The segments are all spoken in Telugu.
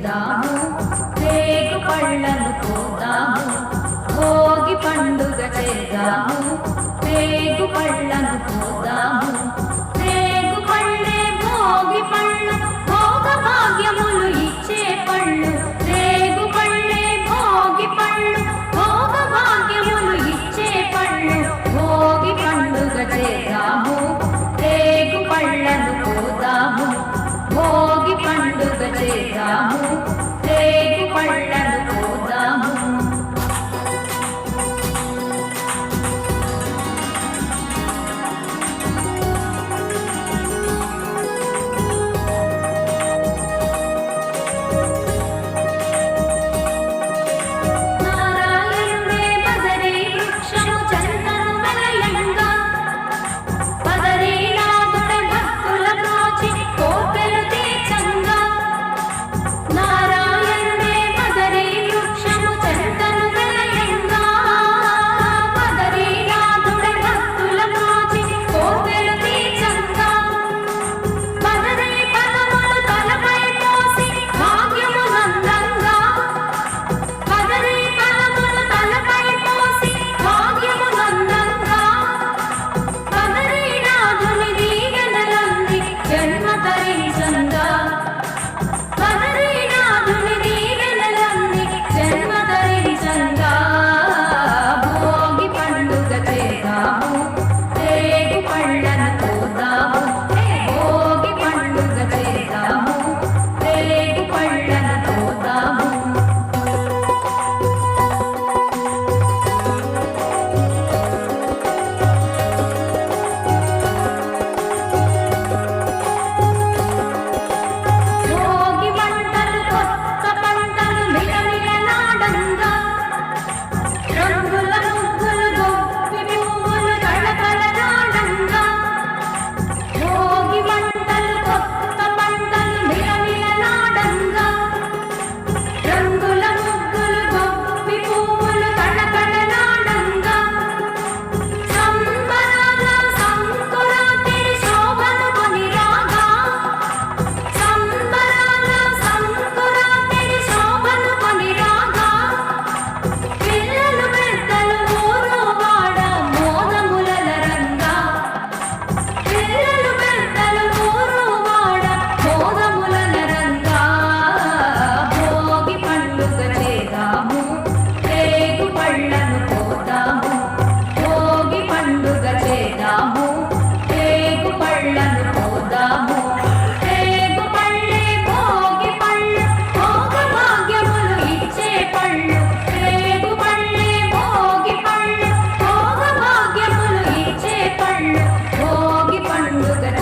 చేద్దాము. రేగు పళ్ళను పోదాము భోగి పండుగ చేద్దాము. రేగు పళ్ళను పోదాము செய்தாமோ தேடி பள்ள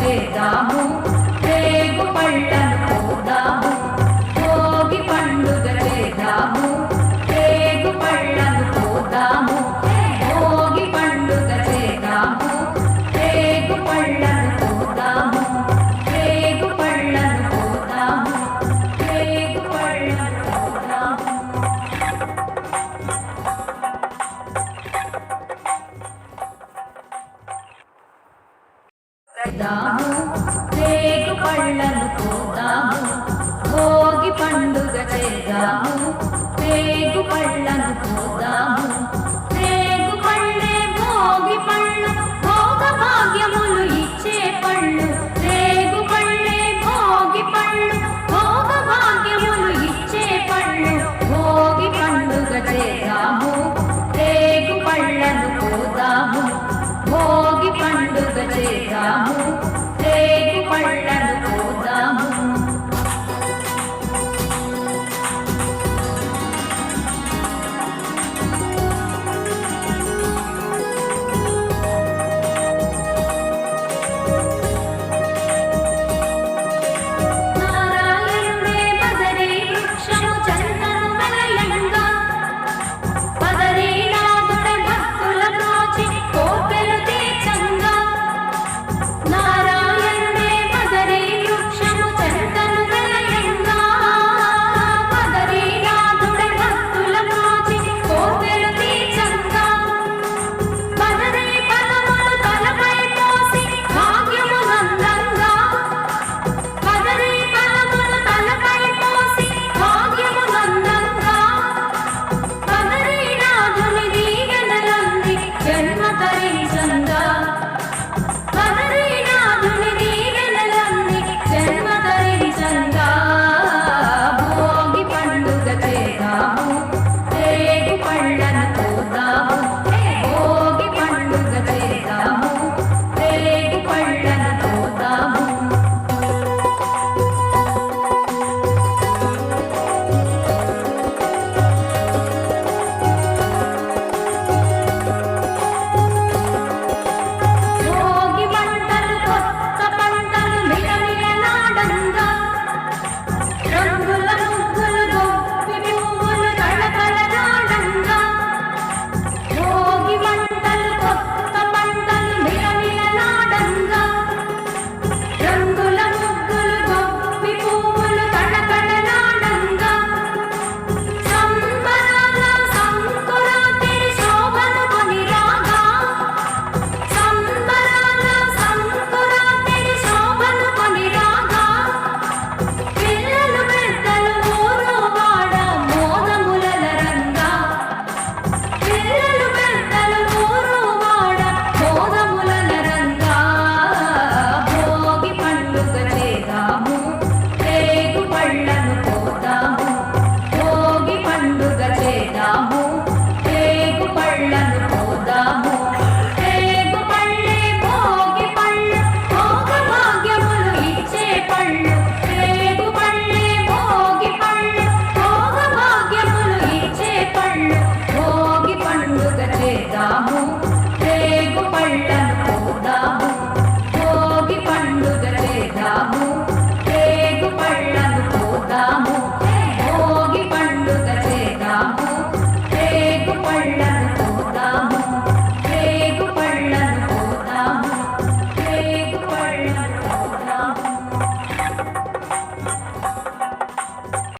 दामों పెడదాము రేగు పళ్ళను పోదాము భోగి పండుగ చేద్దాము. రేగు పళ్ళను పోదాము